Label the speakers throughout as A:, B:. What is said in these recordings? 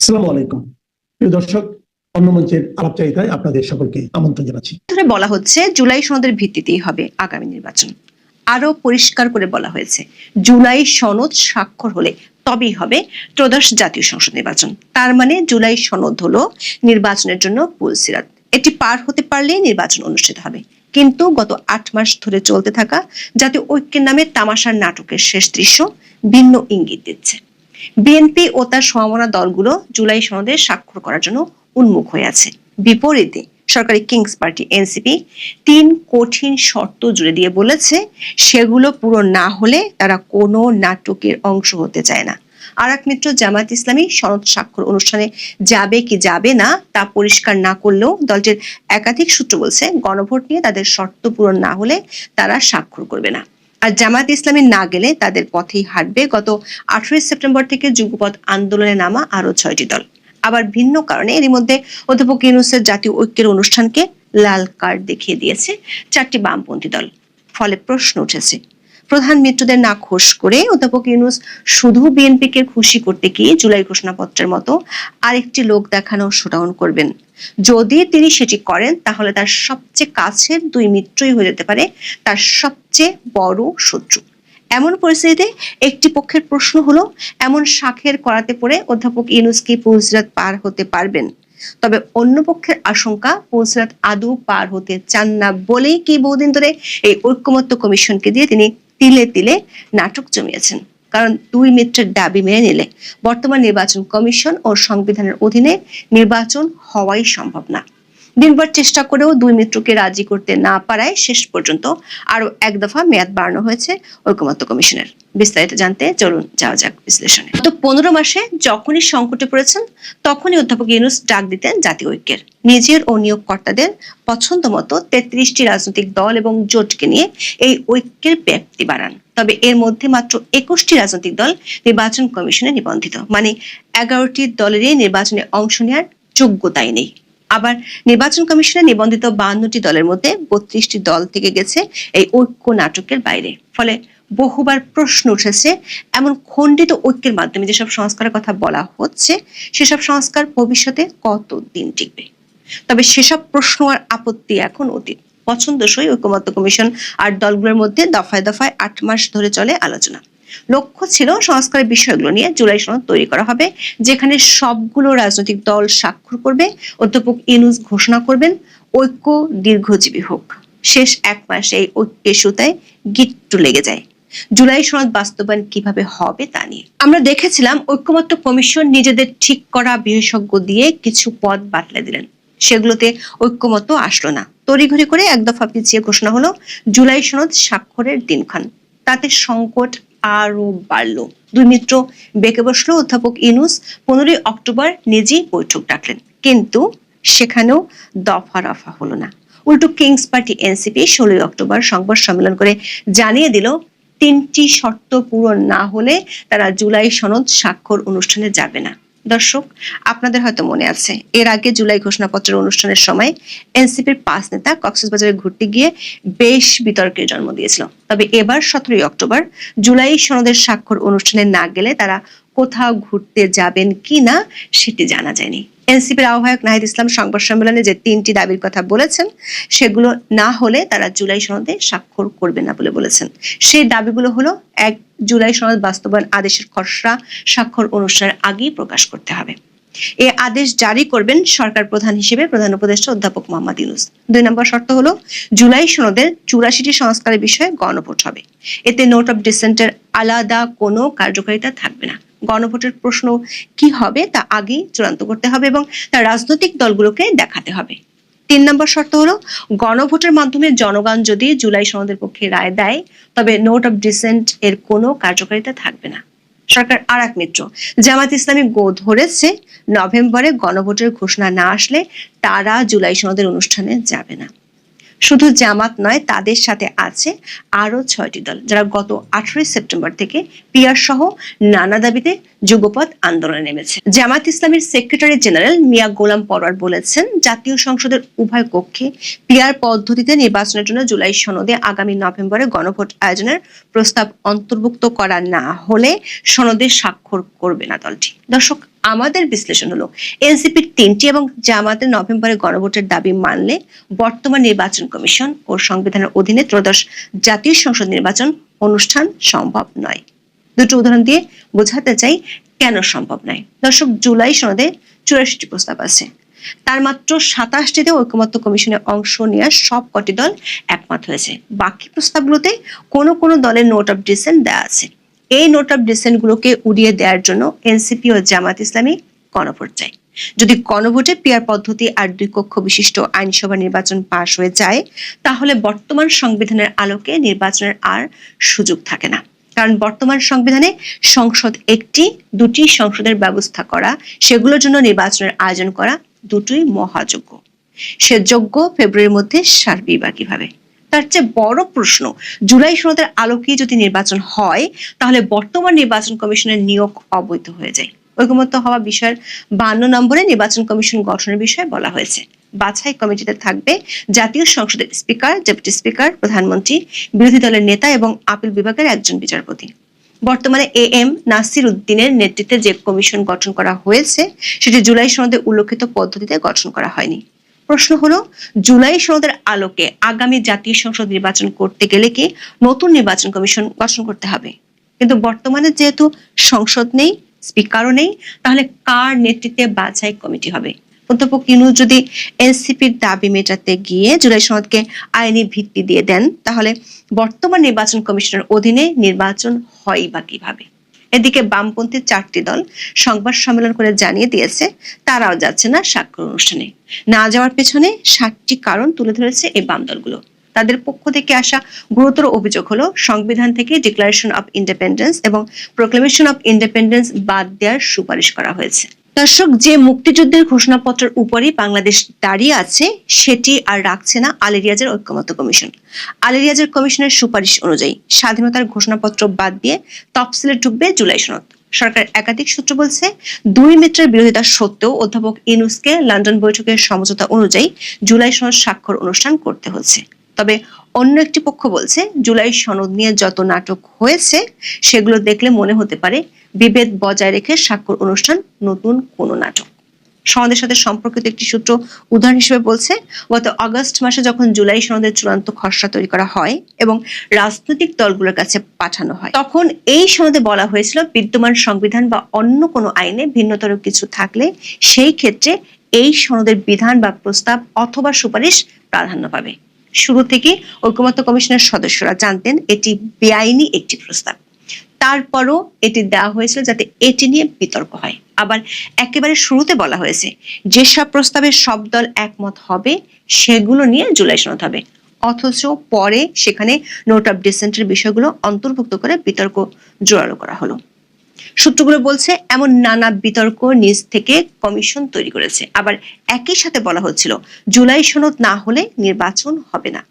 A: আসসালামু আলাইকুম। প্রিয় দর্শক, অন্য মঞ্চের আপনাদের সকলকে আমন্ত্রণ জানাচ্ছি।
B: বলা হচ্ছে, জুলাই সনদের ভিত্তিতেই হবে আগামী নির্বাচন। আরও পরিষ্কার করে বলা হয়েছে, জুলাই সনদ স্বাক্ষর হলে তবেই হবে জাতীয় সংসদ নির্বাচন। তার মানে জুলাই সনদ হলো নির্বাচনের জন্য পুলসিরাত এটি পার হতে পারলেই নির্বাচন অনুষ্ঠিত হবে। কিন্তু গত আট মাস ধরে চলতে থাকা জাতীয় ঐক্যের নামে তামাশার নাটকের শেষ দৃশ্য ভিন্ন ইঙ্গিত দিচ্ছে। বিএনপি ও তার সমমনা দলগুলো জুলাই সনদে স্বাক্ষর করার জন্য উন্মুখ হয়ে আছে। বিপরীতে সরকারি কিংস পার্টি এনসিপি তিন কঠিন শর্ত জুড়ে দিয়ে বলেছে, সেগুলো পুরো না হলে তারা কোনো নাটকের অংশ হতে চায় না। আর এক মিত্র জামায়াত ইসলামী সনদ স্বাক্ষর অনুষ্ঠানে যাবে কি যাবে না তা পরিষ্কার না করলেও দলটির একাধিক সূত্র বলছে, গণভোট নিয়ে তাদের শর্ত পূরণ না হলে তারা স্বাক্ষর করবে না। আর জামায়াত ইসলামী না গেলে তাদের পথেই হাঁটবে। গত আঠারোই সেপ্টেম্বর থেকে যুগপথ আন্দোলনে নামা আরও ছয়টি দল। আবার ভিন্ন কারণে এরই মধ্যে অধ্যাপক ইউনুসের জাতীয় ঐক্যের অনুষ্ঠানকে লাল কার্ড দেখিয়ে দিয়েছে চারটি বামপন্থী দল। ফলে প্রশ্ন উঠেছে প্রধান মিত্রদের না খোশ করে অধ্যাপক ইউনুস শুধু বিএনপিকে খুশি করতে গিয়ে জুলাই ঘোষণাপত্রের মতো আরেকটি লোক দেখানো শোডাউন করবেন। যদি তিনি সেটি করেন, তাহলে তার সবচেয়ে কাছের দুই মিত্রই হয়ে যেতে পারে তার সবচেয়ে বড় শত্রু। এমন পরিস্থিতিতে একটি পক্ষের প্রশ্ন হলো, এমন শাখের করাতে পড়ে অধ্যাপক ইউনুস কি পুলসিরাত পার হতে পারবেন? তবে অন্য পক্ষের আশঙ্কা পুলসিরাত আদৌ পার হতে চান না বলেই কি বহুদিন ধরে এই ঐক্যমত্য কমিশনকে দিয়ে তিনি তিলে তিলে নাটক জমিয়েছেন। কারণ দুই মিত্রের দাবি মেনে নিলে বর্তমান নির্বাচন কমিশন ও সংবিধানের অধীনে নির্বাচন হওয়াই সম্ভব না। দিনভর চেষ্টা করেও দুই মিত্রকে রাজি করতে না পারায় শেষ পর্যন্ত আরও এক দফা মেয়াদ বাড়ানো হয়েছে ঐকমত্য কমিশনের। বিস্তারিত জানতে চলুন, যাওয়া যাক বিশ্লেষণে। তো পনেরো মাসে যখনই সংকটে পড়েছেন, তখনই অধ্যাপক ইউনুস ডাক দিতেন জাতীয় ঐক্যের। নিজের ও নিয়োগকর্তাদের পছন্দ মতো তেত্রিশটি রাজনৈতিক দল এবং জোটকে নিয়ে এই ঐক্যের ব্যাপ্তি বাড়ান। তবে এর মধ্যে মাত্র একুশটি রাজনৈতিক দল নির্বাচন কমিশনে নিবন্ধিত। মানে এগারোটি দলেরই নির্বাচনে অংশ নেওয়ার যোগ্যতাই নেই। আবার নির্বাচন কমিশনে নিবন্ধিত বাহান্নটি দলের মধ্যে বত্রিশটি দল থেকে গেছে এই ঐক্য নাটকের বাইরে। ফলে বহুবার প্রশ্ন উঠেছে, এমন খণ্ডিত ঐক্যের মাধ্যমে যেসব সংস্কারের কথা বলা হচ্ছে, সেসব সংস্কার ভবিষ্যতে কত দিন টিকবে? তবে সেসব প্রশ্ন আর আপত্তি এখন অতীত। পছন্দসই ঐক্যমত্য কমিশন আর দলগুলোর মধ্যে দফায় দফায় আট মাস ধরে চলে আলোচনা। লক্ষ্য ছিল সংস্কারের বিষয়গুলো নিয়ে জুলাই সনদ তৈরি করা হবে, যেখানে সবগুলো রাজনৈতিক দল স্বাক্ষর করবে, অধ্যাপক ইনুস ঘোষণা করবেন, ঐক্য দীর্ঘজীবী হোক। শেষ এক মাসে এই ঐক্যের সুতায় গিট্টু লেগে যায়। জুলাই সনদ বাস্তবায়ন কীভাবে হবে তা নিয়ে। আমরা দেখেছিলাম ঐক্যমত্য কমিশন নিজেদের ঠিক করা বিশেষজ্ঞ দিয়ে কিছু পদ বাতলে দিলেন। সেগুলোতে ঐক্যমত আসলো না। তড়িঘড়ি করে এক দফা পিছিয়ে ঘোষণা হলো, জুলাই সনদ স্বাক্ষরের দিনক্ষণ। তাতে সংকট আরও বাড়লো। দুই মিত্র বেঁকে বসল অধ্যাপক ইনুস। পনেরোই অক্টোবর নিজেই বৈঠক ডাকলেন। কিন্তু সেখানেও দফা রফা হলো না। উল্টো কিংস পার্টি এনসিপি ষোলোই অক্টোবর সংবাদ সম্মেলন করে জানিয়ে দিল, তিনটি শর্ত পূরণ না হলে তারা জুলাই সনদ স্বাক্ষর অনুষ্ঠানে যাবে না। দর্শক, আপনাদের হয়তো মনে আছে, এর আগে জুলাই ঘোষণাপত্রের অনুষ্ঠানের সময় এনসিপির পাঁচ নেতা কক্সবাজারে ঘুরতে গিয়ে বেশ বিতর্কের জন্ম দিয়েছিল। তবে এবার সতেরোই অক্টোবর, জুলাই সনদের স্বাক্ষর অনুষ্ঠানে না গেলে তারা কোথাও ঘুরতে যাবেন কি না সেটি জানা যায়নি। এনসিপির আহ্বায়ক নাহিদ ইসলাম সংবাদ সম্মেলনে যে তিনটি দাবির কথা বলেছেন, সেগুলো না হলে তারা জুলাই সনদে স্বাক্ষর করবে না বলে বলেছেন। সেই দাবিগুলো হলো, এক জুলাই সনদ বাস্তবায়ন আদেশের খসড়া স্বাক্ষর অনুষ্ঠানের আগেই প্রকাশ করতে হবে। এ আদেশ জারি করবেন সরকার প্রধান হিসেবে প্রধান উপদেষ্টা অধ্যাপক মোহাম্মদ ইউনুস। দুই নম্বর শর্ত হলো, জুলাই সনদের চুরাশিটি সংস্কারের বিষয়ে গণভোট হবে। এতে নোট অফ ডিসেন্টের আলাদা কোনো কার্যকারিতা থাকবে না। গণভোটের প্রশ্ন কি হবে তা আগেই চূড়ান্ত করতে হবে এবং তা রাজনৈতিক দলগুলোকে দেখাতে হবে। তিন নম্বর শর্ত হলো, গণভোটের মাধ্যমে জনগণ যদি জুলাই সনদের পক্ষে রায় দেয়, তবে নোট অফ ডিসেন্ট এর কোনো কার্যকারিতা থাকবে না। সরকার আর এক মিত্র জামাত ইসলামী গো ধরেছে, নভেম্বরে গণভোটের ঘোষণা না আসলে তারা জুলাই সনদের অনুষ্ঠানে যাবে না। শুধু জামাত নয়, তাদের সাথে আছে আরও ছয়টি দল, যারা গত আঠারোই সেপ্টেম্বর থেকে পিয়ার সহ নানা দাবিতে যুগপথ আন্দোলনে নেমেছে। জামাত ইসলামের সেক্রেটারি জেনারেল মিয়া গোলাম পরোয়ার বলেছেন, জাতীয় সংসদের উভয় কক্ষে পিয়ার পদ্ধতিতে নির্বাচনের জন্য জুলাই সনদে আগামী নভেম্বরে গণভোট আয়োজনের প্রস্তাব অন্তর্ভুক্ত করা না হলে সনদে স্বাক্ষর করবে না দলটি। দর্শক আমাদের বিশ্লেষণ হলো, এনসিপির তিনটি এবং জামাতের নভেম্বরে গণভোটের দাবি মানলে বর্তমান নির্বাচন কমিশন ও সংবিধানের অধীনে ত্রয়োদশ জাতীয় সংসদ নির্বাচন অনুষ্ঠান সম্ভব নয়। দুটো উদাহরণ দিয়ে বোঝাতে চাই, কেন সম্ভব নয়? দর্শক, জুলাই সনদে চুরাশিটি প্রস্তাব আছে। তার মাত্র সাতাশটিতে ঐকমত্য কমিশনে অংশ নেওয়া সব কটি দল একমত হয়েছে। বাকি প্রস্তাবগুলোতে কোনো কোনো দলের নোট অফ ডিসেন্ট দেওয়া আছে। এই নোট অফ ডিসেন্ট গুলোকে উড়িয়ে দেওয়ার জন্য এনসিপি ও জামাত ইসলামী গণভোট চায়। যদি গণভোটে পিয়ার পদ্ধতি আর দুই কক্ষ বিশিষ্ট আইনসভা নির্বাচন পাশ হয়ে যায়, তাহলে বর্তমান সংবিধানের আলোকে নির্বাচনের আর সুযোগ থাকে না। কারণ বর্তমান সংবিধানে সংসদ একটি, দুটি সংসদের ব্যবস্থা করা, সেগুলোর জন্য নির্বাচনের আয়োজন করা দুটোই মহাযোগ্য সে যোগ্য ফেব্রুয়ারির মধ্যে সারবি বা কীভাবে তার চেয়ে বড় প্রশ্ন, জুলাই সনদের আলোকে যদি নির্বাচন হয়, তাহলে বর্তমান নির্বাচন কমিশনের নিয়োগ অবৈধ হয়ে যায়। ঐকমত্য হওয়া বিষয়ের বান্ন নম্বরে নির্বাচন কমিশন গঠনের বিষয়ে বলা হয়েছে। বাছাই কমিটিতে থাকবে জাতীয় সংসদের স্পিকার, ডেপুটি স্পিকার, প্রধানমন্ত্রী, বিরোধী দলের নেতা এবং আপিল বিভাগের একজন বিচারপতি। বর্তমানে এ এম নাসির উদ্দিনের নেতৃত্বে যে কমিশন গঠন করা হয়েছে, সেটি জুলাই সনদে উল্লেখিত পদ্ধতিতে গঠন করা হয়নি। প্রশ্ন হলো, জুলাই সনদের আলোকে আগামী জাতীয় সংসদ নির্বাচন করতে গেলে কি নতুন নির্বাচন কমিশন গঠন করতে হবে? কিন্তু বর্তমানে যেহেতু সংসদ নেই, স্পিকারও নেই, তাহলে কার নেতৃত্বে বাছাই কমিটি হবে? অধ্যাপক ইনু যদি এনসিপির দাবি মেটাতে গিয়ে জুলাই সনদকে আইনি ভিত্তি দিয়ে দেন, তাহলে বর্তমান নির্বাচন কমিশনের অধীনে নির্বাচন হয় বা কীভাবে? এদিকে বামপন্থী চারটি দল সংবাদ সম্মেলন করে জানিয়ে দিয়েছে, তারাও যাচ্ছে না স্বাক্ষর অনুষ্ঠানে। না যাওয়ার পেছনে সাতটি কারণ তুলে ধরেছে এই বাম দলগুলো। তাদের পক্ষ থেকে আসা গুরুতর অভিযোগ হলো, সংবিধান থেকে ডিক্লারেশন অফ ইন্ডিপেন্ডেন্স এবং প্রোক্লেমেশন অফ ইন্ডিপেন্ডেন্স বাদ দেওয়ার সুপারিশ করা হয়েছে। দর্শক, যে মুক্তিযুদ্ধের ঘোষণাপত্রের উপরই বাংলাদেশ দাঁড়িয়ে আছে, সেটি আর রাখছে না আলেরিয়াজের ঐক্যমত্য কমিশন। আলেরিয়াজের কমিশনের সুপারিশ অনুযায়ী স্বাধীনতার ঘোষণাপত্র বাদ দিয়ে তফসিলে ঢুকবে জুলাই সনদ। সরকার একাধিক সূত্র বলছে, দুই মিত্রের বিরোধিতা সত্ত্বেও অধ্যাপক ইনুসকে লন্ডন বৈঠকের সমঝোতা অনুযায়ী জুলাই সনদ স্বাক্ষর অনুষ্ঠান করতে হচ্ছে। তবে অন্য একটি পক্ষ বলছে, জুলাই সনদ নিয়ে যত নাটক হয়েছে, সেগুলো দেখলে মনে হতে পারে বিভেদ বজায় রেখে স্বাক্ষর অনুষ্ঠান নতুন কোনো নাটক। সনদের সাথে সম্পর্কিত একটি সূত্র উদাহরণ হিসেবে বলছে, গত আগস্ট মাসে যখন জুলাই সনদের চূড়ান্ত খসড়া তৈরি করা হয় এবং রাজনৈতিক দলগুলোর কাছে পাঠানো হয়, তখন এই সনদে বলা হয়েছিল বিদ্যমান সংবিধান বা অন্য কোনো আইনে ভিন্নতর কিছু থাকলে সেই ক্ষেত্রে এই সনদের বিধান বা প্রস্তাব অথবা সুপারিশ প্রাধান্য পাবে। শুরু থেকে ঐক্যমত্য কমিশনের সদস্যরা জানতেন এটি বেআইনি একটি প্রস্তাব। তারপরও এটি দেওয়া হয়েছিল যাতে এটি নিয়ে বিতর্ক হয়। আবার একেবারে শুরুতে বলা হয়েছে, যেসব প্রস্তাবে সব দল একমত হবে, সেগুলো নিয়ে জুলাই সনদ হবে। অথচ পরে সেখানে নোট অফ ডিসেন্টের বিষয়গুলো অন্তর্ভুক্ত করে বিতর্ক জোরালো করা হলো। সূত্রগুলো বলছে, এমন নানা বিতর্ক নিজ থেকে কমিশন তৈরি করেছে। আবার একই সাথে বলা হচ্ছিল, জুলাই সনদ না হলে নির্বাচন হবে না।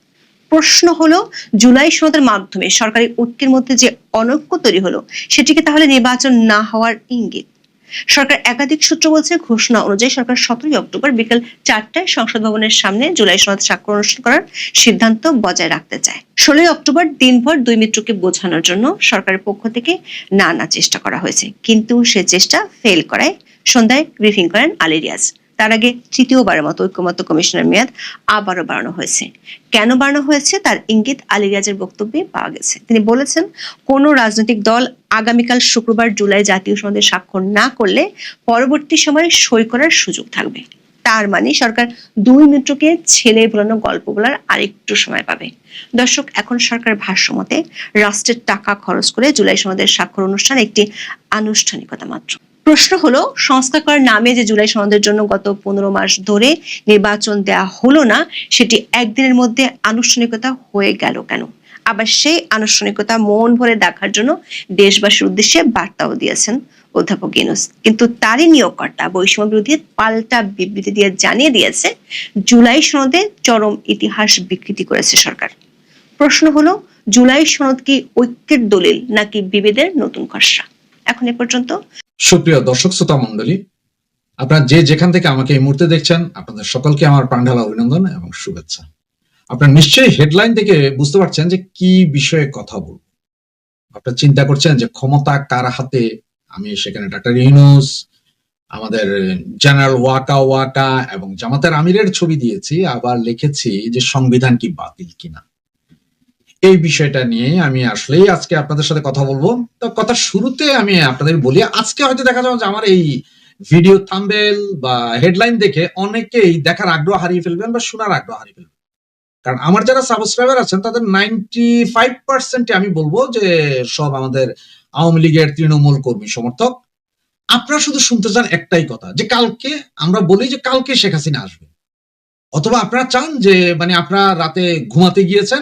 B: প্রশ্ন হলো, জুলাই সনদের মাধ্যমে সরকারি ঐক্যের মধ্যে যে অনৈক্য তৈরি হলো, সেটিকে তাহলে নির্বাচন না হওয়ার ইঙ্গিত। সরকার একাধিক সূত্র বলছে, ঘোষণা অনুযায়ী সরকার সতেরোই অক্টোবর বিকেল চারটায় সংসদ ভবনের সামনে জুলাই সনদ স্বাক্ষর অনুষ্ঠান করার সিদ্ধান্ত বজায় রাখতে চায়। ষোলোই অক্টোবর দিনভর দুই মিত্রকে বোঝানোর জন্য সরকারের পক্ষ থেকে নানা চেষ্টা করা হয়েছে। কিন্তু সে চেষ্টা ফেল করায়। সন্ধ্যায় ব্রিফিং করেন আলী রিয়াজ তার আগে তৃতীয়বারের মতো ঐক্যমত্য কমিশনের মেয়াদ আবারও বাড়ানো হয়েছে। কেন বাড়ানো হয়েছে তার ইঙ্গিত আলী রিয়াজের বক্তব্যে পাওয়া গেছে। তিনি বলেছেন, কোন রাজনৈতিক দল আগামীকাল শুক্রবার জুলাই জাতীয় সনদে স্বাক্ষর না করলে পরবর্তী সময়ে সই করার সুযোগ থাকবে। তার মানে সরকার দুই মিত্রকে ছেলে ভোলানো গল্প বলার আরেকটু সময় পাবে। দর্শক, এখন সরকার ভাষ্য মতে রাষ্ট্রের টাকা খরচ করে জুলাই সনদের স্বাক্ষর অনুষ্ঠান একটি আনুষ্ঠানিকতা মাত্র। প্রশ্ন হলো সংস্কার করার নামে যে জুলাই সনদের জন্য গত পনেরো মাস ধরে নির্বাচন দেয়া হলো না, সেটি একদিনের মধ্যে আনুষ্ঠানিকতা হয়ে গেল কেন? আবার সেই আনুষ্ঠানিকতা মন ভরে দেখার জন্য দেশবাসীর উদ্দেশ্যে বার্তাও দিয়েছেন অধ্যাপক ইনুস কিন্তু তারই নিয়োগকর্তা বৈষম্য বিরোধী পাল্টা বিবৃতি দিয়ে জানিয়ে দিয়েছে, জুলাই সনদে চরম ইতিহাস বিকৃতি করেছে সরকার। প্রশ্ন হলো, জুলাই সনদ কি ঐক্যের দলিল নাকি বিভেদের নতুন খসড়া? এখন এ পর্যন্ত
C: সুপ্রিয় দর্শক শ্রোতা মন্ডলী আপনারা যে যেখান থেকে আমাকে এই মুহূর্তে দেখছেন, আপনাদের সকলকে আমার প্রাণঢালা অভিনন্দন এবং শুভেচ্ছা। আপনারা নিশ্চয়ই হেডলাইন থেকে বুঝতে পারছেন যে কি বিষয়ে কথা বলব। আপনারা চিন্তা করছেন যে ক্ষমতা কার হাতে? আমি সেখানে ডাক্তার ইউনুস, আমাদের জেনারেল ওয়াকা ওয়াকা এবং জামাতের আমিরের ছবি দিয়েছি, আবার লিখেছি যে সংবিধান কি বাতিল কিনা। এই বিষয়টা নিয়ে আমি আসলেই আজকে আপনাদের সাথে কথা বলব। তো কথা শুরুতে আমি আপনাদের বলি, আজকে হয়তো দেখা যাবে যে আমার এই ভিডিও থাম্বেল বা হেডলাইন দেখে অনেকেই দেখার আগ্রহ হারিয়ে ফেলবেন বা শোনার আগ্রহ হারিয়ে ফেলবেন। কারণ আমার যারা সাবস্ক্রাইবার আছেন, তাদের নাইনটি ফাইভ পার্সেন্ট আমি বলব যে সব আমাদের আওয়ামী লীগের তৃণমূল কর্মী সমর্থক, আপনারা শুধু শুনতে চান একটাই কথা, যে কালকে আমরা বলি যে কালকে শেখ হাসিনা আসবে। অথবা আপনারা চান যে মানে আপনারা রাতে ঘুমাতে গিয়েছেন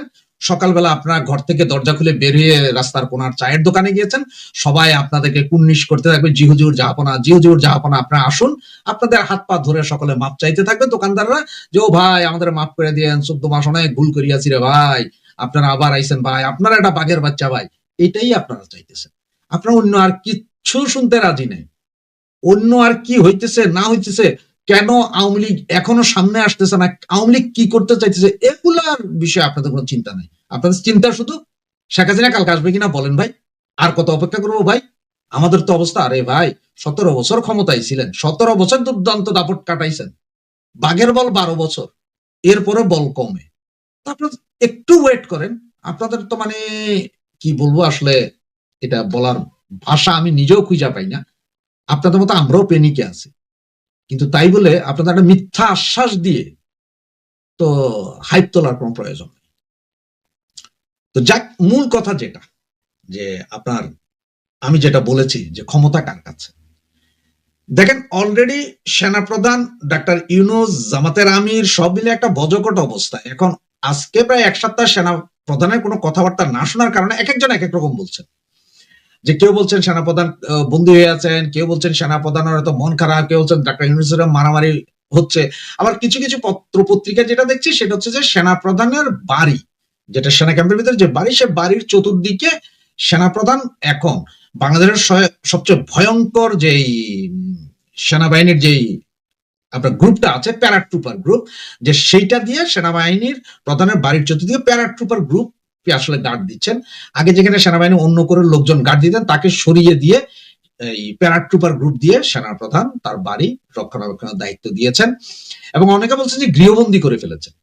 C: সকালবেলা আপনারা ঘর থেকে দরজা খুলে বেরিয়ে রাস্তার কোনার চায়ের দোকানে গিয়েছেন, সবাই আপনাদেরকে কুন্নিশ করতে থাকবে। জি হুজুর জাহাপনা জি হুজুর জাহাপনা, আপনারা আসুন। আপনাদের হাত পা ধরে সকলে মাপ চাইতে থাকবে, দোকানদাররা যে, ও ভাই, আমাদের মাপ করে দিয়েন চোদ্দ মাস অনেক ভুল করিয়াছি রে ভাই। আপনারা আবার আইছেন ভাই। আপনারা একটা বাঘের বাচ্চা ভাই। এটাই আপনারা চাইতেছেন। আপনারা অন্য আর কিচ্ছু শুনতে রাজি নেই। অন্য আর কি হইতেছে, না হইতেছে কেন আওয়ামী লীগ এখনও সামনে আসতেছে না? আওয়ামী লীগ কি করতে চাইতেছে? এগুলার বিষয়ে আপনাদের কোনো চিন্তা নাই। আপনাদের চিন্তা শুধু শেখ হাসিনা কালকে আসবে কিনা বলেন ভাই। আর কত অপেক্ষা করব ভাই? আমাদের তো অবস্থা, আরে ভাই, সতেরো বছর ক্ষমতায় ছিলেন, সতেরো বছর দুর্দান্ত দাপট কাটাইছেন। বাঘের বল বারো বছর এরপরে বল কমে। আপনারা একটু ওয়েট করেন। আপনাদের তো মানে কি বলব আসলে, এটা বলার ভাষা আমি নিজেও খুঁজা পাই না। আপনাদের মতো আমরাও পেনিকে আছি। কিন্তু তাই বলে আপনাদের একটা মিথ্যা আশ্বাস দিয়ে তো হাইপ তোলার কোনো প্রয়োজন তো যাক, মূল কথা যেটা, যে আপনার, আমি যেটা বলেছি যে ক্ষমতা কার কাছে? দেখেন অলরেডি সেনাপ্রধান ডাক্তার ইউনুস, জামাতের আমির, সব মিলে একটা বজকট অবস্থা। এখন আজকে প্রায় এক সপ্তাহ সেনা প্রধানের কোনো কথাবার্তা না শোনার কারণে এক একজন এক এক রকম বলছেন। যে কেউ বলছেন সেনাপ্রধান বন্দী হয়ে আছেন, কেউ বলছেন সেনাপ্রধানের হয়তো মন খারাপ, কেউ বলছেন ডাক্তার ইউনুসের মারামারি হচ্ছে। আবার কিছু কিছু পত্র পত্রিকা যেটা দেখছি সেটা হচ্ছে যে সেনাপ্রধানের বাড়ি, যেটা সেনা ক্যাম্পের ভিতরে যে বাড়ি, সে বাড়ির চতুর্দিকে সেনাপ্রধান এখন। বাংলাদেশের সবচেয়ে ভয়ঙ্কর যেই সেনাবাহিনীর যেই আপনার গ্রুপটা আছে, প্যারাট্রুপার গ্রুপ, যে সেইটা দিয়ে সেনাবাহিনীর প্রধানের বাড়ির চতুর্দিকে প্যারাট্রুপার গ্রুপ আসলে গার্ড দিচ্ছেন? আগে যেখানে সেনাবাহিনী অন্য করে লোকজন গার্ড দিতেন, তাকে সরিয়ে দিয়ে এই প্যারাট্রুপার গ্রুপ দিয়ে সেনাপ্রধান তার বাড়ি রক্ষণাবেক্ষণের দায়িত্ব দিয়েছেন এবং অনেকে বলছেন যে গৃহবন্দী করে ফেলেছেন।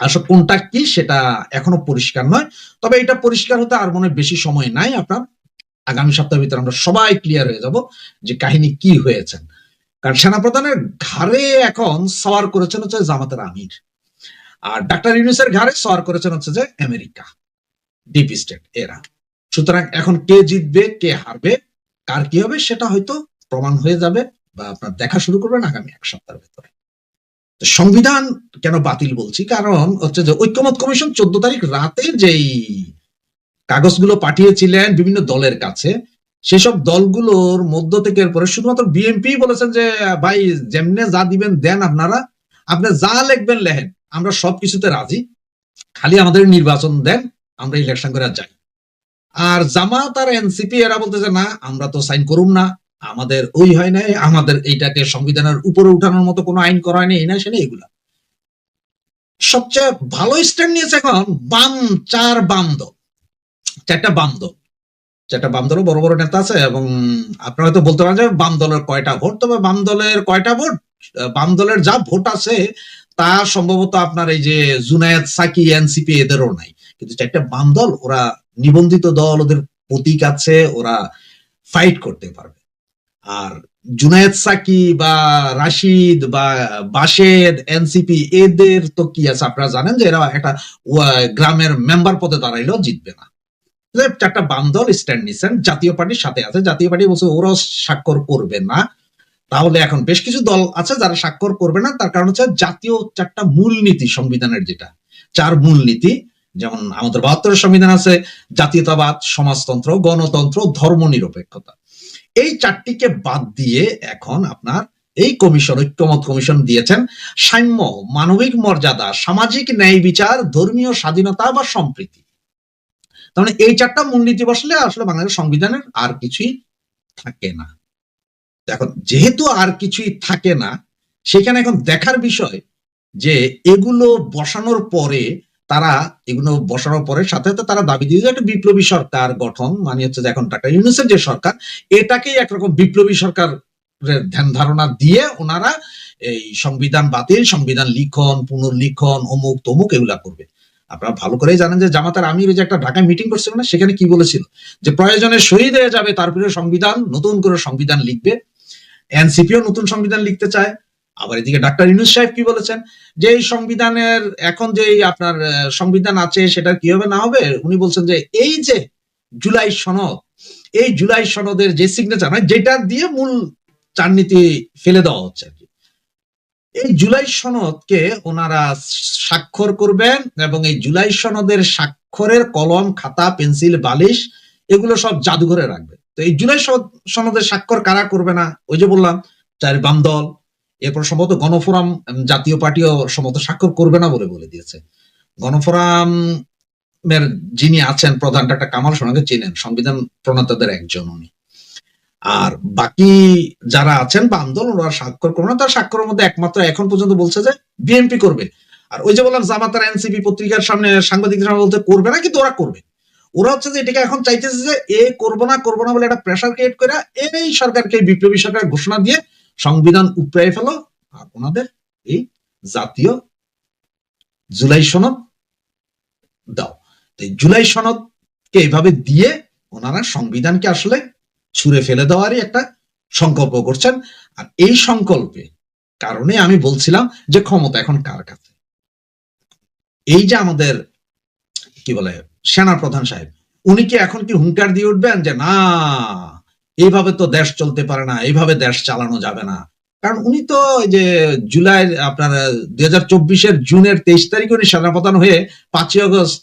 C: আসলে কোনটা কি সেটা এখনও পরিষ্কার নয়, তবে এটা পরিষ্কার হতে আর মনে বেশি সময় নাই আপনার। আগামী সপ্তাহের ভিতরে আমরা সবাই ক্লিয়ার হয়ে যাব যে কাহিনী কি হয়েছেন কারণ সেনাপ্রধানের ঘাড়ে এখন সওয়ার করেছেন হচ্ছে জামাতের আমির। আর ডাক্তার ইউনুসের ঘাড়ে সওয়ার করেছেন হচ্ছে যে আমেরিকা, ডিপ স্টেট এরা। সুতরাং এখন কে জিতবে, কে হারবে, কার কি হবে সেটা হয়তো প্রমাণ হয়ে যাবে বা আপনার দেখা শুরু করবেন আগামী এক সপ্তাহের ভেতরে। সংবিধান কেন বাতিল বলছি? কারণ হচ্ছে যে ঐক্যমত কমিশন চোদ্দ তারিখ রাতে যেই কাগজগুলো পাঠিয়েছিলেন বিভিন্ন দলের কাছে, সেসব দলগুলোর মধ্য থেকে পরে শুধুমাত্র বিএনপি বলেছেন যে, ভাই, যেমনে যা দিবেন দেন আপনারা। আপনি যা লিখবেন লেখেন। আমরা সবকিছুতে রাজি। খালি আমাদের নির্বাচন দেন, আমরা ইলেকশন করে যাই। আর জামাত আর এনসিপি এরা বলতেছে, না, আমরা তো সাইন করুম না। আমাদের ওই হয় নাই, আমাদের এইটাকে সংবিধানের উপরে উঠানোর মতো কোনো আইন করা হয়নি, এই না সেটা এগুলা। সবচেয়ে ভালো স্ট্যান্ড নিয়েছে এখন বাম, চার বাম দল। চারটা বাম দল। চারটা বাম দলও বড় বড় নেতা আছে এবং আপনারা হয়তো বলতে পারেন যে বাম দলের কয়টা ভোট, তবে বাম দলের কয়টা ভোট, বাম দলের যা ভোট আছে তা সম্ভবত আপনার এই যে জুনায়েদ সাকি, এনসিপি এদেরও নাই। কিন্তু চারটা বাম দল, ওরা নিবন্ধিত দল, ওদের প্রতীক আছে, ওরা ফাইট করতে পারবে। আর জুনায়েদ সাকি বা রাশিদ বা বাশেদ, এনসিপি, এদের তো কি আছে? আপনারা জানেন যে এরা একটা গ্রামের মেম্বার পদে দাঁড়াইলেও জিতবে না। চারটা বাম দল স্ট্যান্ড নিচ্ছেন জাতীয় পার্টির সাথে আছে। জাতীয় পার্টি বলছে ওরাও স্বাক্ষর করবে না। তাহলে এখন বেশ কিছু দল আছে যারা স্বাক্ষর করবে না। তার কারণ হচ্ছে জাতীয় চারটা মূলনীতি সংবিধানের যেটা, চার মূলনীতি, যেমন আমাদের বাহাত্তরের সংবিধান আছে, জাতীয়তাবাদ, সমাজতন্ত্র, গণতন্ত্র, ধর্মনিরপেক্ষতা। এই চারটিকে বাদ দিয়ে এখন আপনার এই কমিশন, ঐক্যমত কমিশন দিয়েছেন সাম্য, মানবিক মর্যাদা, সামাজিক ন্যায় বিচার, ধর্মীয় স্বাধীনতা বা সম্প্রীতি। তার মানে এই চারটা মূলনীতি বসলে আসলে বাংলাদেশের সংবিধানের আর কিছুই থাকে না। এখন যেহেতু আর কিছুই থাকে না, সেখানে এখন দেখার বিষয় যে এগুলো বসানোর পরে তারা, এগুলো বসানোর পরে সাথে সাথে তারা দাবি দিয়ে একটা বিপ্লবী সরকার গঠন মানে হচ্ছে যে এখন টাকা ইউনুসের যে সরকার, এটাকেই একরকম বিপ্লবী সরকার ধ্যান ধারণা দিয়ে ওনারা এই সংবিধান বাতিল, সংবিধান লিখন, পুনর্লিখন, অমুক তমুক এগুলা করবে। আপনারা ভালো করেই জানেন যে জামাতার আমির যে একটা ঢাকায় মিটিং করছিল না, সেখানে কি বলেছিল? যে প্রয়োজনে শহীদ হয়ে যাবে তারপরে সংবিধান, নতুন করে সংবিধান লিখবে। এনসিপিও নতুন সংবিধান লিখতে চায়। আবার এদিকে ডাক্তার ইনুস সাহেব কি বলেছেন? যে এই সংবিধানের, এখন যে আপনার সংবিধান আছে, সেটা কি হবে, না হবে? উনি বলছেন যে এই যে জুলাই সনদ, এই জুলাই সনদের যে সিগনেচার মানে যেটা দিয়ে মূল চারনীতি ফেলে দেওয়া হচ্ছে আর এই জুলাই সনদকে ওনারা স্বাক্ষর করবেন এবং এই জুলাই সনদের স্বাক্ষরের কলম, খাতা, পেন্সিল, বালিশ, এগুলো সব জাদুঘরে রাখবে তো এই জুলাই সনদের স্বাক্ষর কারা করবে না? ওই যে বললাম চার বাম দল এরপর সম্ভবত গণফোরাম জাতীয় পার্টিও সম্ভবত স্বাক্ষর করবে না বলে বলে দিয়েছে। গণফোরাম এর যিনি আছেন, প্রধান ডাক্তার কামাল সোনাকে চেনেন, সংবিধান প্রণেতাদের একজন উনি। আর বাকি যারা আছেন বাম দল ওরা স্বাক্ষর করবে না। তার স্বাক্ষরের মধ্যে একমাত্র এখন পর্যন্ত বলছে যে বিএনপি করবে। আর ওই যে বললাম, জামাতার এনসিপি পত্রিকার সামনে সাংবাদিকদের সামনে বলতে করবে না, কিন্তু ওরা করবে। ওরা হচ্ছে যে এটাকে এখন চাইতেছে যে এ করব না করব না বলে একটা প্রেশার ক্রিয়েট করে এই সরকারকে, বিপ্লবী সরকার ঘোষণা দিয়ে সংবিধান উপড়াই ফেলো। আর ওনাদের এই জাতীয় জুলাই সনদ দাও। এই জুলাই সনদকে এইভাবে দিয়ে ওনারা সংবিধানকে আসলে ছুঁড়ে ফেলে দেওয়ারই একটা সংকল্প করছেন। আর এই সংকল্পে কারণে আমি বলছিলাম যে ক্ষমতা এখন কার কাছে? এই যে আমাদের, কি বলে সেনা প্রধান সাহেব, উনি কি এখন কি হুঙ্কার দিয়ে উঠবেন যে, না, এইভাবে তো দেশ চলতে পারে না, এইভাবে দেশ চালানো যাবে না কারণ উনি তো যে জুলাই, আপনার, দুই হাজার চব্বিশের জুনের তেইশ তারিখে উনি সেনাপ্রধান হয়ে পাঁচই আগস্ট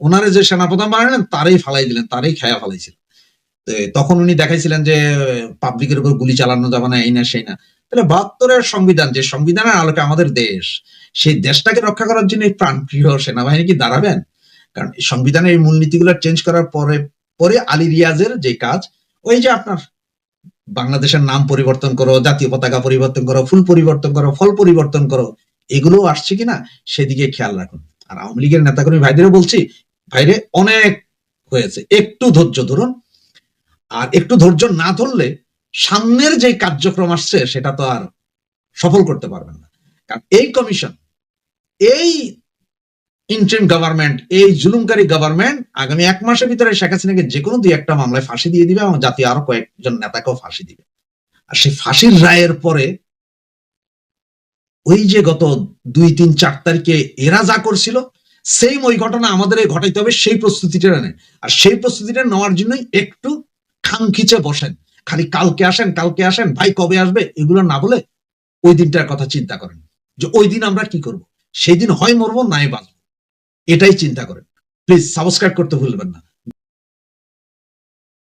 C: ওনারে যে সেনাপ্রধান বানালেন, তারই ফালাই দিলেন, তারই খেয়া ফালাইছিলেন। তখন উনি দেখাইছিলেন যে, পাবলিকের উপর গুলি চালানো যাবে না, এই না, সেই না। তাহলে বাহাত্তরের সংবিধান, যে সংবিধানের আলোকে আমাদের দেশ, সেই দেশটাকে রক্ষা করার জন্য প্রাণপ্রিয় সেনাবাহিনী কি দাঁড়াবেন? কারণ সংবিধানের এই মূলনীতিগুলো চেঞ্জ করার পরে পরে আলী রিয়াজের যে কাজ, ওই যে আপনার বাংলাদেশের নাম পরিবর্তন করো, জাতীয় পতাকা পরিবর্তন করো, ফুল পরিবর্তন করো, ফল পরিবর্তন করো এগুলো আসছে কিনা সেদিকে খেয়াল রাখুন। আর আওয়ামী লীগের নেতাকর্মী ভাইদেরও বলছি, ভাইরে অনেক হয়েছে, একটু ধৈর্য ধরুন। আর একটু ধৈর্য না ধরলে সামনের যে কার্যক্রম আসছে, সেটা তো আর সফল করতে পারবেন না। কারণ এই কমিশন এই ইন্টারিম গভর্নমেন্ট এই জুলুমকারী গভর্নমেন্ট আগামী এক মাসের ভিতরে শেখ হাসিনাকে যে কোনো দুই একটা মামলায় ফাঁসি দিয়ে দিবে এবং জাতীয় আরও কয়েকজন নেতাকেও ফাঁসি দিবে। আর সেই ফাঁসির রায়ের পরে ওই যে গত দুই, তিন, চার তারিখে এরা যা করছিল সেম ওই ঘটনা আমাদের এই ঘটাইতে হবে, সেই প্রস্তুতিটা নেন। আর সেই প্রস্তুতিটা নেওয়ার জন্যই একটু খামখিচে বসেন। খালি কালকে আসেন কালকে আসেন, ভাই কবে আসবে, এগুলো না বলে ওই দিনটার কথা চিন্তা করেন। যে ওই দিন আমরা কি করব? সেই দিন হয় মরবো, নাই বাঁচবো। এটাই চিন্তা করেন। প্লিজ সাবস্ক্রাইব করতে ভুলবেন না।